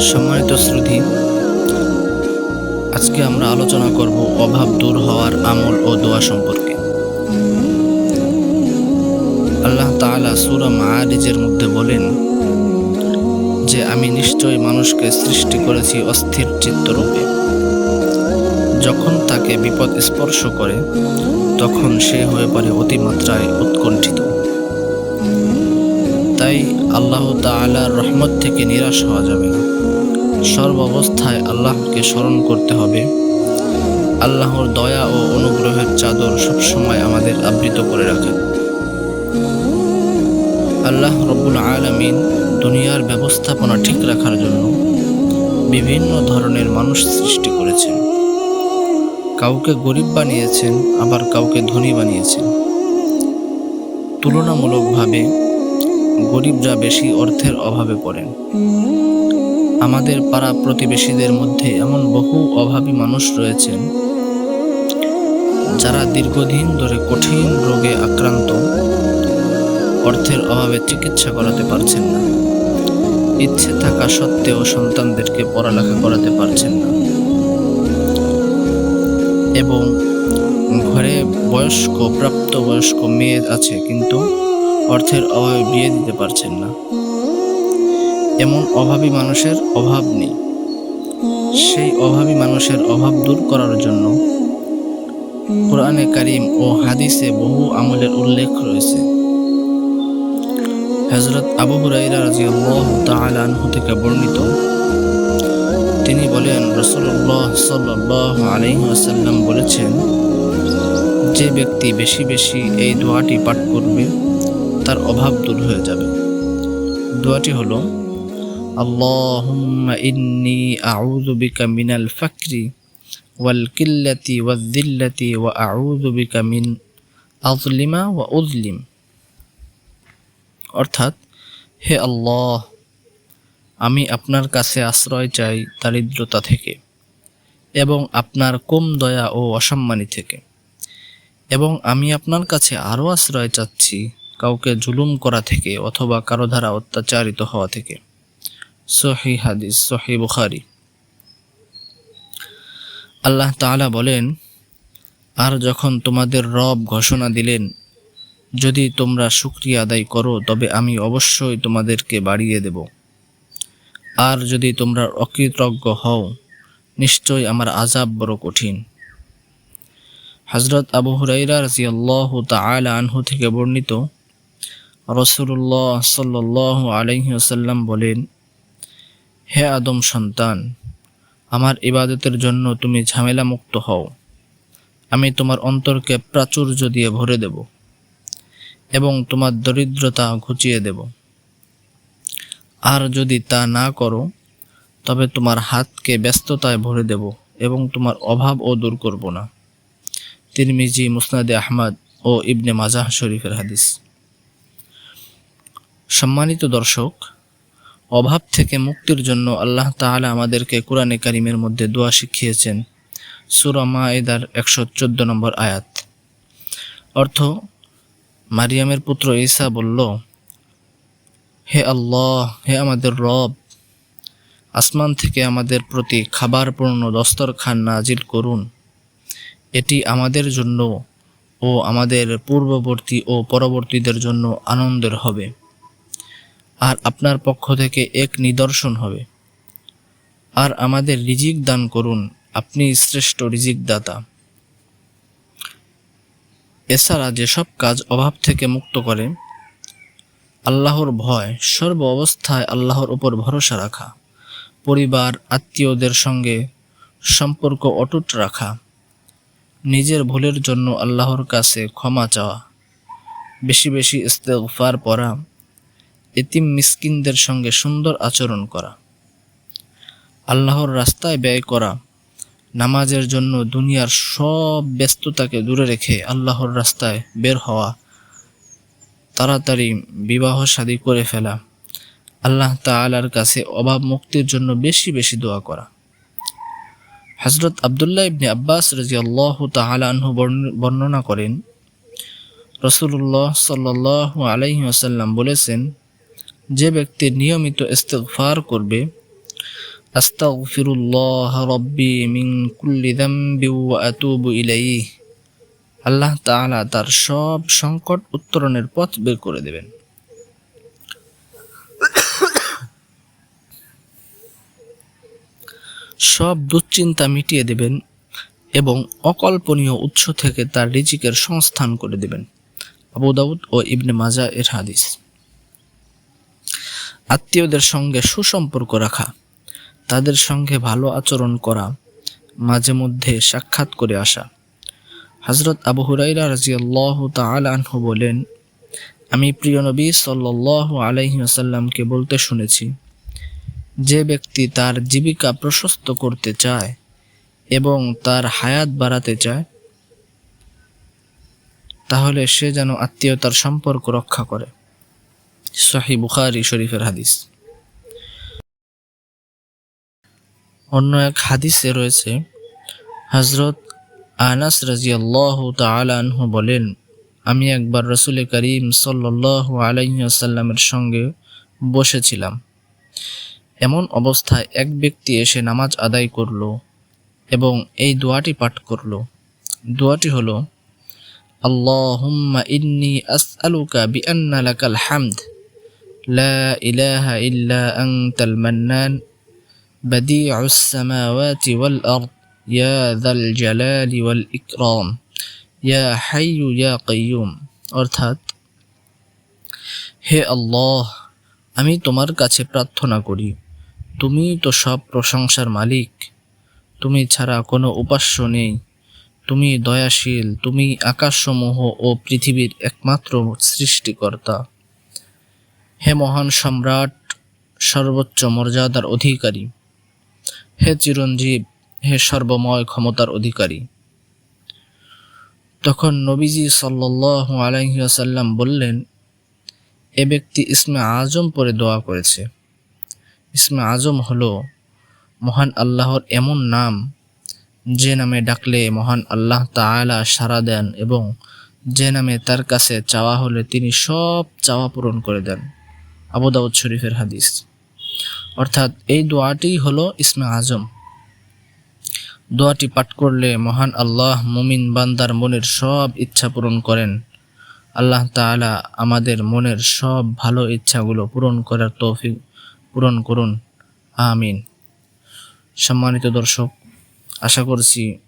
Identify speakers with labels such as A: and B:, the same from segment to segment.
A: সম্মানিত শ্রুতি, আজকে আমরা আলোচনা করব অভাব দূর হওয়ার আমল ও দোয়া সম্পর্কে। আল্লাহ তাআলা সূরা মাআরিজের মধ্যে বলেন যে, আমি নিশ্চয় মানুষকে সৃষ্টি করেছি অস্থির চিত্তরূপে যখন তাকে বিপদ স্পর্শ করে, তখন সে হয়ে পড়ে অতিমাত্রায় উৎকণ্ঠিত। তাই আল্লাহ তাআলার রহমত থেকে নিরাশ হওয়া যাবে না। সর্বাবস্থায় আল্লাহকে স্মরণ করতে হবে। আল্লাহর দয়া ও অনুগ্রহের চাদর সবসময় আমাদের আবৃত করে রাখেন। আল্লাহ রব্বুল আলমিন দুনিয়ার ব্যবস্থাপনা ঠিক রাখার জন্য বিভিন্ন ধরনের মানুষ সৃষ্টি করেছেন। কাউকে গরিব বানিয়েছেন, আবার কাউকে ধনী বানিয়েছেন। তুলনামূলকভাবে গরিবরা বেশি অর্থের অভাবে পড়েন। আমাদের পাড়া প্রতিবেশীদের মধ্যে এমন বহু অভাবী মানুষ রয়েছেন, যারা দীর্ঘদিন ধরে কঠিন রোগে আক্রান্ত। অর্থের অভাবে চিকিৎসা করাতে পারছেন না। ইচ্ছে থাকা সত্ত্বেও সন্তানদেরকে পড়ালেখা করাতে পারছেন না। এবং ঘরে বয়স্ক, প্রাপ্তবয়স্ক মেয়ে আছে, কিন্তু অর্থের অভাবে বিয়ে দিতে পারছেন না। এমন অভাবী মানুষের অভাব নেই। সেই অভাবী মানুষের অভাব দূর করার জন্য কোরআনে কারিম ও হাদিসে বহু আমলের উল্লেখ রয়েছে। হজরত আবু হুরাইরা রাজিয়াল্লাহু তাআলা আনহু থেকে বর্ণিত, তিনি বলেন রসুল্লাহ সাল্লাল্লাহু আলাইহি ওয়াসাল্লাম বলেছেন, যে ব্যক্তি বেশি বেশি এই দোয়াটি পাঠ করবে, তার অভাব দূর হয়ে যাবে। দোয়াটি হলো বিকা মিনাল ফাকরি ওয়াল কিল্লাতি ওয়ায-যিল্লাতি ওয়া আউযু বিকা মিন আযলিমা ওয়া উযলিম অর্থাৎ, হে আল্লাহ, আমি আপনার কাছে আশ্রয় চাই দারিদ্রতা থেকে এবং আপনার কম দয়া ও অসম্মানী থেকে এবং আমি আপনার কাছে আরও আশ্রয় চাচ্ছি কাউকে জুলুম করা থেকে অথবা কারও দ্বারা অত্যাচারিত হওয়া থেকে। সহি হাদিস, সহি বুখারি। আল্লাহ তাআলা বলেন, আর যখন তোমাদের রব ঘোষণা দিলেন, যদি তোমরা শুক্রিয়া আদায় করো, তবে আমি অবশ্যই তোমাদেরকে বাড়িয়ে দেব। আর যদি তোমরা অকৃতজ্ঞ হও নিশ্চয় আমার আজাব বড় কঠিন। হজরত আবু হুরাইরা রাজিয়াল্লাহু তাআলা আনহু থেকে বর্ণিত রসুল্লাহ সাল্লাহ আলাইহি আসাল্লাম বলেন হে আদম সন্তান, আমার ইবাদতের জন্য তুমি ঝামেলা মুক্ত হও। আমি তোমার অন্তরকে প্রাচুর্য দিয়ে ভরে দেব এবং তোমার দরিদ্রতা ঘুচিয়ে দেব। আর যদি তা না করো, তবে তোমার হাতকে ব্যস্ততায় ভরে দেব এবং তোমার অভাবও দূর করব না। তিরমিজি, মুসনাদে আহমদ ও ইবনে মাজাহ শরীফের হাদিস। সম্মানিত দর্শক অভাব থেকে মুক্তির জন্য আল্লাহ তাআলা আমাদেরকে কোরআনে কারিমের মধ্যে দোয়া শিখিয়েছেন। সুরা মায়েদার একশো চোদ্দ নম্বর আয়াত। অর্থ, মারিয়ামের পুত্র ঈসা বলল, হে আল্লাহ, হে আমাদের রব, আসমান থেকে আমাদের প্রতি খাবারপূর্ণ দস্তরখান নাজিল করুন। এটি আমাদের জন্য ও আমাদের পূর্ববর্তী ও পরবর্তীদের জন্য আনন্দের হবে। আর আপনার পক্ষ থেকে এক নিদর্শন হবে। আর আমাদের রিজিক দান করুন, আপনি শ্রেষ্ঠ রিজিক দাতা এছাড়া যেসব কাজ অভাব থেকে মুক্ত করে, আল্লাহর ভয় সর্ব অবস্থায় আল্লাহর উপর ভরসা রাখা, পরিবার, আত্মীয়দের সঙ্গে সম্পর্ক অটুট রাখা, নিজের ভুলের জন্য আল্লাহর কাছে ক্ষমা চাওয়া, বেশি বেশি ইস্তেগফার পড়া এতিম মিসকিনদের সঙ্গে সুন্দর আচরণ করা, আল্লাহর রাস্তায় ব্যয় করা, নামাজের জন্য দুনিয়ার সব ব্যস্ততাকে দূরে রেখে আল্লাহর রাস্তায় বের হওয়া, তাড়াতাড়ি বিবাহ শাদী করে ফেলা, আল্লাহ তাআলার কাছে অভাব মুক্তির জন্য বেশি বেশি দোয়া করা। হজরত আবদুল্লাহ ইবনে আব্বাস রাজিয়াল্লাহ তাআলা আনহু বর্ণনা করেন রসুল্লাহ সাল্লাহ আলাইহি আসাল্লাম বলেছেন যে ব্যক্তি নিয়মিত ইস্তেগফার করবে, আস্তাগফিরুল্লাহ রব্বি মিন কুল্লি যামবি ওয়া আতুবু ইলাইহি। আল্লাহ তাআলা তার সব সংকট উত্তরণের পথ বের করে দেবেন। সব দুশ্চিন্তা মিটিয়ে দেবেন এবং অকল্পনীয় উৎস থেকে তার রিজিকের সংস্থান করে দেবেন। আবু দাউদ ও ইবনে মাজা এর হাদিস। আত্মীয়দের সঙ্গে সুসম্পর্ক রাখা, তাদের সঙ্গে ভালো আচরণ করা, মাঝে মধ্যে সাক্ষাৎ করে আসা। হজরত আবু হুরাইরা রাজিয়াল্লাহ তাআলা আনহু বলেন, আমি প্রিয় নবী সাল্লাল্লাহু আলাইহি ওয়াসাল্লামকে বলতে শুনেছি, যে ব্যক্তি তার জীবিকা প্রশস্ত করতে চায় এবং তার হায়াত বাড়াতে চায়, তাহলে সে যেন আত্মীয়তার সম্পর্ক রক্ষা করে। সহি বুখারি শরীফের হাদিস। অন্য এক হাদিসে রয়েছে হজরত আনাস রাজিয়াল্লাহ তালানহু বলেন, আমি একবার রসুল করিম সাল্লাহ আলাইসাল্লামের সঙ্গে বসেছিলাম। এমন অবস্থায় এক ব্যক্তি এসে নামাজ আদায় করল এবং এই দোয়াটি পাঠ করল। দোয়াটি হলো, আল্লাহুম্মা ইন্নি আসআলুকা বিআন্না লাকাল হামদ। ইল্লা আনতাল মান্নান বাদিউস সামাওয়াতি ওয়াল আরদ ইয়া যাল জালালি ওয়াল ইকরাম ইয়া হাইয়ু ইয়া কাইয়ুম অর্থাৎ, হে আল্লাহ, আমি তোমার কাছে প্রার্থনা করি, তুমি তো সব প্রশংসার মালিক, তুমি ছাড়া কোনো উপাস্য নেই, তুমি দয়াশীল, তুমি আকাশসমূহ ও পৃথিবীর একমাত্র সৃষ্টিকর্তা। হে মহান সম্রাট, সর্বোচ্চ মর্যাদার অধিকারী। হে চিরঞ্জীব, হে সর্বময় ক্ষমতার অধিকারী। তখন নবীজি সাল্লাহ আলহিহাসাল্লাম বললেন, এ ব্যক্তি ইসমে আজম পরে দোয়া করেছে। ইসমে আজম হলো মহান আল্লাহর এমন নাম, যে নামে ডাকলে মহান আল্লাহ তাআলা সাড়া দেন এবং যে নামে তার কাছে চাওয়া হলে তিনি সব চাওয়া পূরণ করে দেন। আবু দাউদ শরীফের হাদিস। অর্থাৎ এই দোয়াটি হলো ইসমে আজম। দোয়াটি পাঠ করলে মহান আল্লাহ মুমিন বান্দার মনের সব ইচ্ছা পূরণ করেন। আল্লাহ তাআলা আমাদের মনের সব ভালো ইচ্ছাগুলো পূরণ করার তৌফিক পূরণ করুন। আমিন। সম্মানিত দর্শক, আশা করছি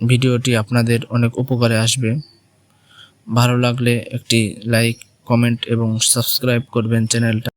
A: ভিডিওটি আপনাদের অনেক উপকারে আসবে। ভালো লাগলে একটি লাইক কমেন্ট এবং সাবস্ক্রাইব করবেন চ্যানেলটা।